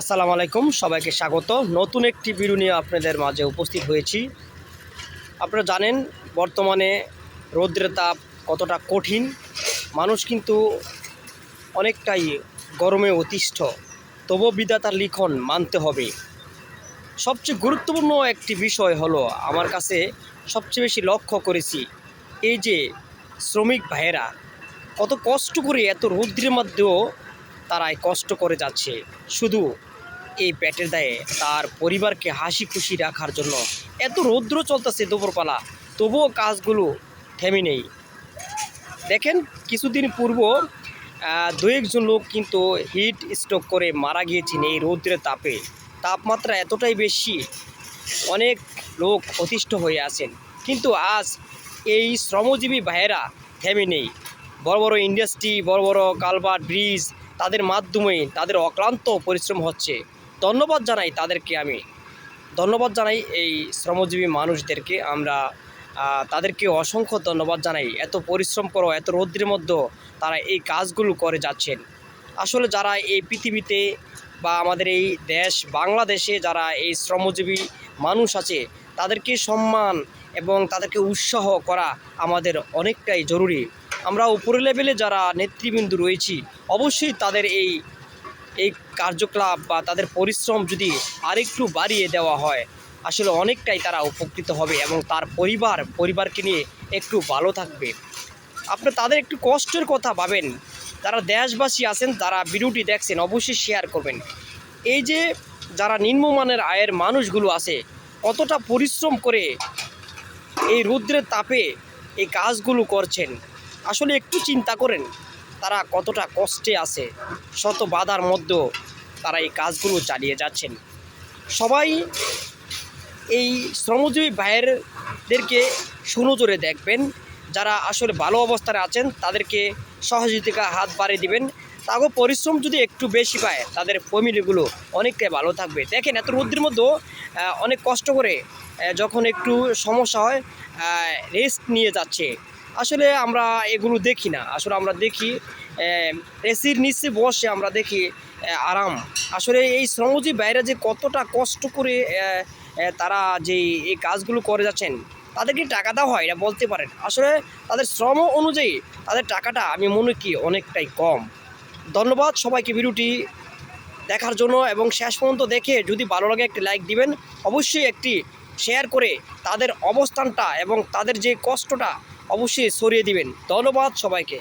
আসসালামু আলাইকুম, সবাইকে স্বাগত। নতুন একটি ভিডিও নিয়ে আপনাদের মাঝে উপস্থিত হয়েছি। আপনারা জানেন, বর্তমানে রৌদ্রের তাপ কতটা কঠিন। মানুষ কিন্তু অনেকটাই গরমে অতিষ্ঠ। তবু বিধাতার লিখন মানতে হবে। সবচেয়ে গুরুত্বপূর্ণ একটি বিষয় হলো, আমার কাছে সবচেয়ে বেশি লক্ষ্য করেছি, এই যে শ্রমিক ভাইয়েরা কত কষ্ট করে এত রৌদ্রের মধ্যেও তারা এই কষ্ট করে যাচ্ছে। শুধু এই পেটের দায়ে তার পরিবারকে হাসি খুশি রাখার জন্য এত রৌদ্র চলতেছে দুপুরবেলা, তবুও কাজগুলো থেমে নেই। দেখেন, কিছুদিন পূর্ব দু একজন লোক কিন্তু হিট স্ট্রোক করে মারা গিয়েছেন এই রৌদ্রের তাপে। তাপমাত্রা এতটাই বেশি, অনেক লোক অতিষ্ঠ হয়ে আছেন। কিন্তু আজ এই শ্রমজীবী ভাইয়েরা থেমে নেই। বড় বড় ইন্ডাস্ট্রি, বড় বড় কালভার্ট, ব্রিজ, তাদের মাধ্যমে তাদের অক্লান্ত পরিশ্রম হচ্ছে। ধন্যবাদ জানাই তাদেরকে আমি। ধন্যবাদ জানাই এই শ্রমজীবী মানুষদেরকে। আমরা তাদেরকে অসংখ্য ধন্যবাদ জানাই। এত পরিশ্রম করো, এত রৌদ্রের মধ্যেও তারা এই কাজগুলো করে যাচ্ছেন। আসলে যারা এই পৃথিবীতে বা আমাদের এই দেশ, বাংলাদেশে যারা এই শ্রমজীবী মানুষ আছে, তাদেরকে সম্মান এবং তাদেরকে উৎসাহ করা আমাদের অনেকটাই জরুরি। আমরা উপরের লেভেলে যারা নেতৃবৃন্দ রয়েছি, অবশ্যই তাদের এই এই কার্যকলাপ বা তাদের পরিশ্রম যদি আরেকটু বাড়িয়ে দেওয়া হয়, আসলে অনেকটাই তারা উপকৃত হবে এবং তার পরিবার, পরিবারকে নিয়ে একটু ভালো থাকবে। আপনি তাদের একটু কষ্টের কথা ভাবেন, যারা দেশবাসী আছেন, তারা ভিডিওটি দেখছেন, অবশ্যই শেয়ার করবেন। এই যে যারা নিম্নমানের আয়ের মানুষগুলো আছে, কতটা পরিশ্রম করে এই রৌদ্রের তাপে এই কাজগুলো করছেন, আসলে একটু চিন্তা করেন। তারা কতটা কষ্টে আছে, শত বাধার মধ্যেও তারা এই কাজগুলো চালিয়ে যাচ্ছেন। সবাই এই শ্রমজীবী ভাইয়েরদেরকে সুনজরে দেখবেন, যারা আসলে ভালো অবস্থায় আছেন তাদেরকে সহযোগিতা হাত বাড়িয়ে দিবেন। তাও পরিশ্রম যদি একটু বেশি পায়, তাদের ফ্যামিলিগুলো অনেকটাই ভালো থাকবে। দেখেন এত রোদ্রের মধ্যেও অনেক কষ্ট করে যখন একটু সমস্যা হয় রেস্ট নিয়ে যাচ্ছে। আসলে আমরা এগুলো দেখি না। আসলে আমরা দেখি এসির নিচে বসে আমরা দেখি আরাম। আসলে এই শ্রমজীবী বাইরে যে কতটা কষ্ট করে তারা যে এই কাজগুলো করে যাচ্ছেন, তাদেরকে টাকা দেওয়া হয় এটা বলতে পারেন। আসলে তাদের শ্রম অনুযায়ী তাদের টাকাটা আমি মনে করি অনেকটাই কম। ধন্যবাদ সবাইকে ভিডিওটি দেখার জন্য এবং শেষ পর্যন্ত দেখে যদি ভালো লাগে একটি লাইক দিবেন, অবশ্যই একটি শেয়ার করে তাদের অবস্থানটা এবং তাদের যে কষ্টটা অবশ্যই সরিয়ে দিবেন। ধন্যবাদ সবাইকে।